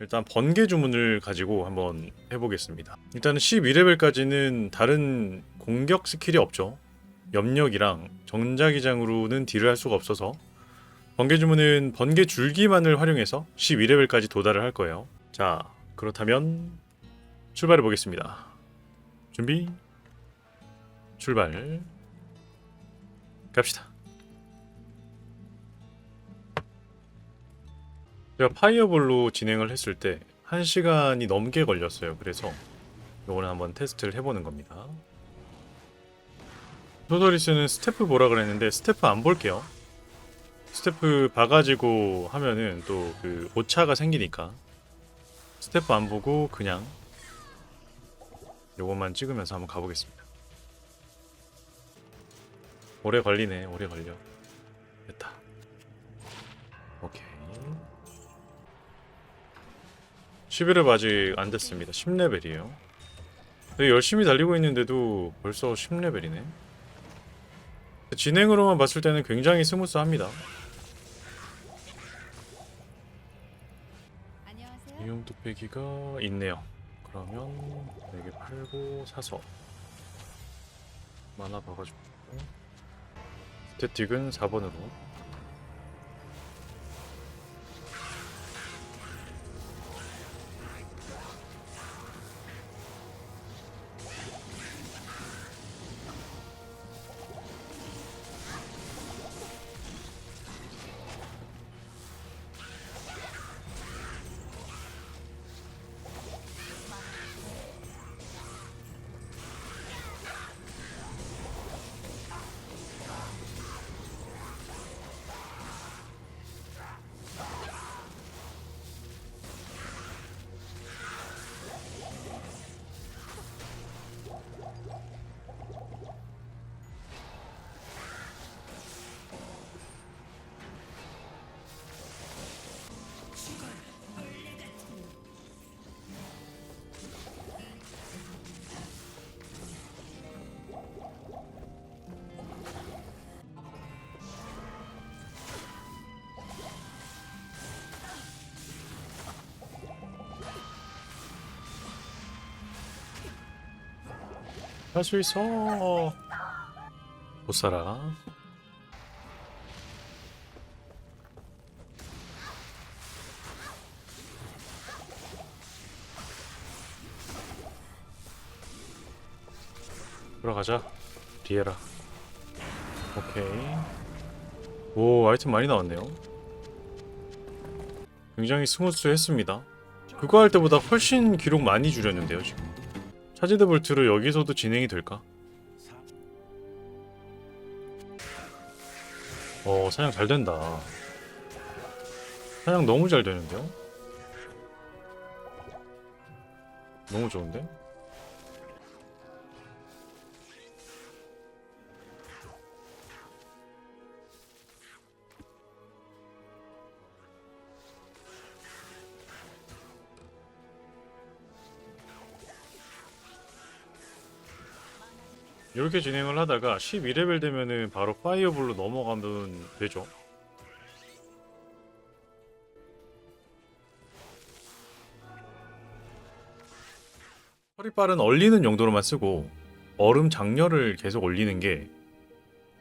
일단 번개 주문을 가지고 한번 해보겠습니다. 일단은 12레벨까지는 다른 공격 스킬이 없죠. 염력이랑 전자기장으로는 딜을 할 수가 없어서 번개 주문은 번개 줄기만을 활용해서 12레벨까지 도달을 할 거예요. 자, 그렇다면 출발해 보겠습니다. 준비, 출발, 갑시다. 제가 파이어볼로 진행을 했을 때 1시간이 넘게 걸렸어요. 그래서 요거는 한번 테스트를 해보는 겁니다. 소더리스는 스태프 보라 그랬는데 스태프 안 볼게요. 스태프 봐가지고 하면은 또 그 오차가 생기니까 스태프 안 보고 그냥 요것만 찍으면서 한번 가보겠습니다. 오래 걸리네, 오래 걸려. 됐다. 오케이. 11렙 아직 안 됐습니다. 10레벨이에요. 되게 열심히 달리고 있는데도 벌써 10레벨이네. 진행으로만 봤을 때는 굉장히 스무스합니다. 이용 뚝배기가 있네요. 그러면 4개 팔고 사서 만화 봐가지고 스태틱은 4번으로 할 수 있어. 못 살아. 들어가자. 리에라. 오케이. 오, 아이템 많이 나왔네요. 굉장히 스무스했습니다. 그거 할 때보다 훨씬 기록 많이 줄였는데요, 지금. 차지드 볼트로 여기서도 진행이 될까? 어, 사냥 잘 된다. 사냥 너무 잘 되는데요? 너무 좋은데? 이렇게 진행을 하다가 12레벨 되면은 바로 파이어볼로 넘어가면 되죠. 허리빨은 얼리는 용도로만 쓰고 얼음 장렬을 계속 올리는 게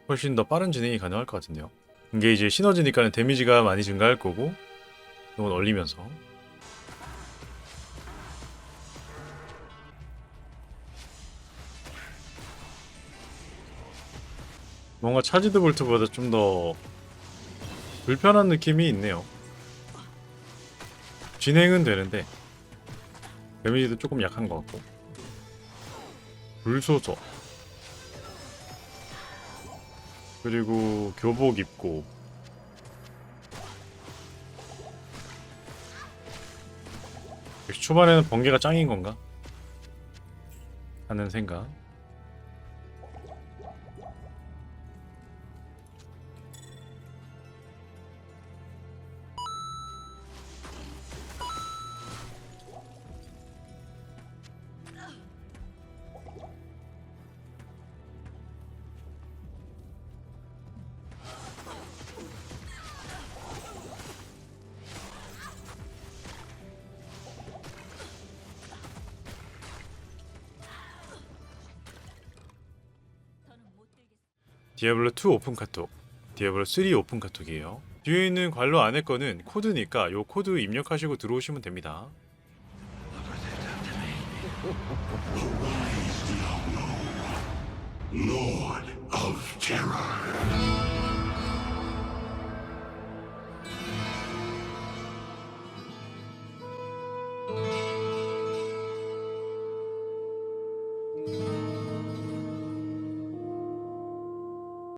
훨씬 더 빠른 진행이 가능할 것 같은데요. 이게 이제 시너지니까는 데미지가 많이 증가할 거고 이건 얼리면서 뭔가 차지드 볼트보다 좀 더 불편한 느낌이 있네요. 진행은 되는데 데미지도 조금 약한 것 같고 불소서 그리고 교복 입고 초반에는 번개가 짱인 건가? 하는 생각 디아블로 2 오픈 카톡, 디아블로 3 오픈 카톡이에요. 뒤에 있는 관로 안에 거는 코드니까 요 코드 입력하시고 들어오시면 됩니다.